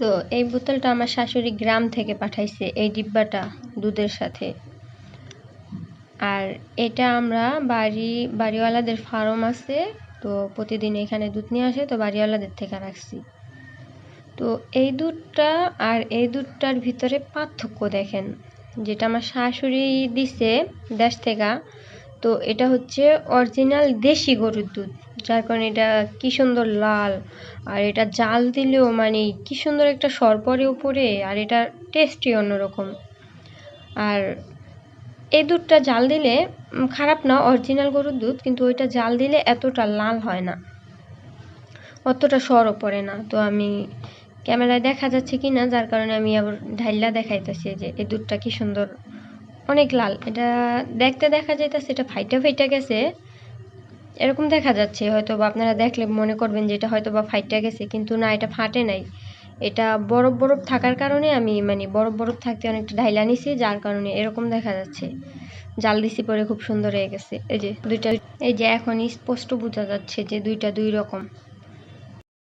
তো এই বোতলটা আমার শাশুড়ি গ্রাম থেকে পাঠাইছে, এই ডিব্বাটা দুধের সাথে। আর এটা আমরা বাড়ি, বাড়িওয়ালাদের ফার্ম আছে, তো প্রতিদিন এখানে দুধ নিয়ে আসে, তো বাড়িওয়ালাদের থেকে রাখছি। তো এই দুধটা আর এই দুধটার ভিতরে পার্থক্য দেখেন, যেটা আমার শাশুড়ি দিছে দেশ থেকে, তো এটা হচ্ছে অরিজিনাল দেশি গরুর দুধ। যার কারণে এটা কি সুন্দর লাল, আর এটা জাল দিলেও মানে কি সুন্দর একটা সর পরে উপরে, আর এটা টেস্টই অন্যরকম। আর এই দুধটা জাল দিলে খারাপ না অরিজিনাল গরুর দুধ, কিন্তু ওইটা জাল দিলে এতটা লাল হয় না। অতটা সরও পড়ে না। তো আমি ক্যামেরায় দেখা যাচ্ছে কি না, যার কারণে আমি আবার ঢাইলা দেখাইতেছি যে এই দুধটা কি সুন্দর, অনেক লাল। এটা দেখতে দেখা যাইতেছে, এটা ফাইটা ফাইটা গেছে এরকম দেখা যাচ্ছে হয়তো বা আপনারা দেখলে মনে করবেন যে এটা হয়তো বা ফাইটে গেছে, কিন্তু না, এটা ফাটে নাই। এটা বরফ বরফ থাকার কারণে আমি মানে বরফ বরফ থাকতে অনেকটা ঢাইলা নিছি, যার কারণে এরকম দেখা যাচ্ছে। জাল দিছি পরে খুব সুন্দর হয়ে গেছে। এই যে দুইটা, এই যে এখন স্পষ্ট বোঝা যাচ্ছে যে দুইটা দুই রকম।